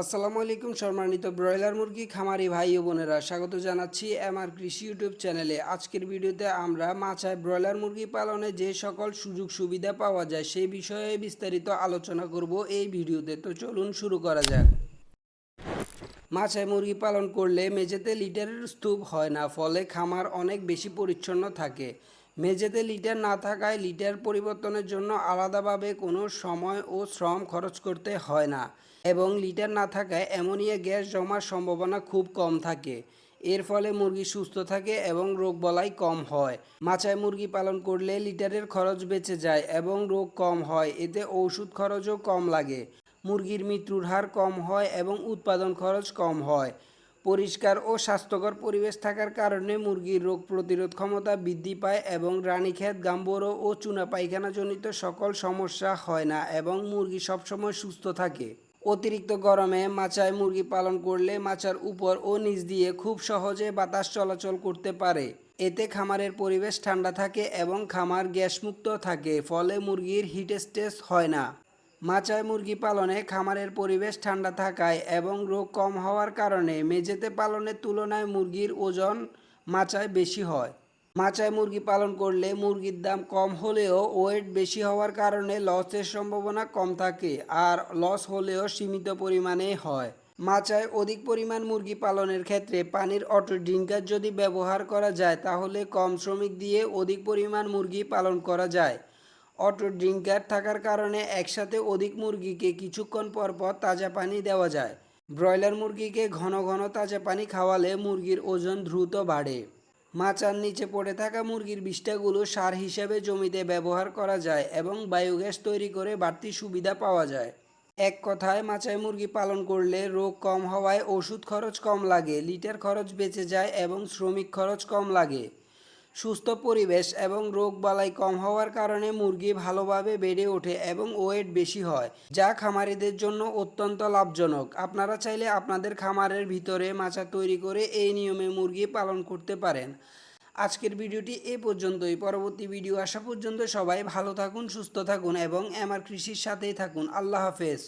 আসসালামু আলাইকুম সম্মানিত ব্রয়লার মুরগি খামারি ভাই ও বোনেরা, স্বাগত জানাচ্ছি আমার কৃষি ইউটিউব চ্যানেলে। আজকের ভিডিওতে আমরা মাছায় ব্রয়লার মুরগি পালনে যে সকল সুযোগ সুবিধা পাওয়া যায় সেই বিষয়ে বিস্তারিত আলোচনা করব এই ভিডিওতে। তো চলুন শুরু করা যাক। মাছায় মুরগি পালন করলে মেঝেতে লিটারের স্তূপ হয় না, ফলে খামার অনেক বেশি পরিচ্ছন্ন থাকে। মেঝেতে লিটার না থাকায় লিটার পরিবর্তনের জন্য আলাদাভাবে কোনো সময় ও শ্রম খরচ করতে হয় না এবং লিটার না থাকায় অ্যামোনিয়া গ্যাস জমার সম্ভাবনা খুব কম থাকে। এর ফলে মুরগি সুস্থ থাকে এবং রোগ বলাই কম হয়। মাচায় মুরগি পালন করলে লিটারের খরচ বেঁচে যায় এবং রোগ কম হয়, এতে ঔষধ খরচও কম লাগে। মুরগির মৃত্যুর হার কম হয় এবং উৎপাদন খরচ কম হয়। পরিষ্কার ও স্বাস্থ্যকর পরিবেশ থাকার কারণে মুরগির রোগ প্রতিরোধ ক্ষমতা বৃদ্ধি পায় এবং রানীক্ষেত, গাম্বরো ও চুনা পায়খানাজনিত সকল সমস্যা হয় না এবং মুরগি সবসময় সুস্থ থাকে। অতিরিক্ত গরমে মাচায় মুরগি পালন করলে মাচার উপর ও নিচ দিয়ে খুব সহজে বাতাস চলাচল করতে পারে। এতে খামারের পরিবেশ ঠান্ডা থাকে এবং খামার গ্যাসমুক্ত থাকে, ফলে মুরগির হিট স্ট্রেস হয় না। মাচায় মুরগি পালনে খামারের পরিবেশ ঠান্ডা থাকায় এবং রোগ কম হওয়ার কারণে মেঝেতে পালনের তুলনায় মুরগির ওজন মাচায় বেশি হয়। মাচায় মুরগি পালন করলে মুরগির দাম কম হলেও ওয়েট বেশি হওয়ার কারণে লসের সম্ভাবনা কম থাকে আর লস হলেও সীমিত পরিমাণে হয়। মাচায় অধিক পরিমাণ মুরগি পালনের ক্ষেত্রে পানির অটো ড্রিঙ্কার যদি ব্যবহার করা যায়, তাহলে কম শ্রমিক দিয়ে অধিক পরিমাণ মুরগি পালন করা যায়। অটো ড্রিঙ্কার থাকার কারণে একসাথে অধিক মুরগিকে কিছুক্ষণ পর পর তাজা পানি দেওয়া যায়। ব্রয়লার মুরগিকে ঘন ঘন তাজা পানি খাওয়ালে মুরগির ওজন দ্রুত বাড়ে। মাচার নিচে পড়ে থাকা মুরগির বিষ্ঠাগুলো সার হিসেবে জমিতে ব্যবহার করা যায় এবং বায়োগ্যাস তৈরি করে বাড়তি সুবিধা পাওয়া যায়। এক কথায়, মাচায় মুরগি পালন করলে রোগ কম হওয়ায় ওষুধ খরচ কম লাগে, লিটার খরচ বেঁচে যায় এবং শ্রমিক খরচ কম লাগে। সুস্থ পরিবেশ এবং রোগ বালাই কম হওয়ার কারণে মুরগি ভালোভাবে বেড়ে ওঠে এবং ওয়েট বেশি হয়, যা খামারিদের জন্য অত্যন্ত লাভজনক। আপনারা চাইলে আপনাদের খামারের ভিতরে মাচা তৈরি করে এই নিয়মে মুরগি পালন করতে পারেন। আজকের ভিডিওটি এ পর্যন্তই। পরবর্তী ভিডিও আসা পর্যন্ত সবাই ভালো থাকুন, সুস্থ থাকুন এবং আমার কৃষির সাথেই থাকুন। আল্লাহ হাফেজ।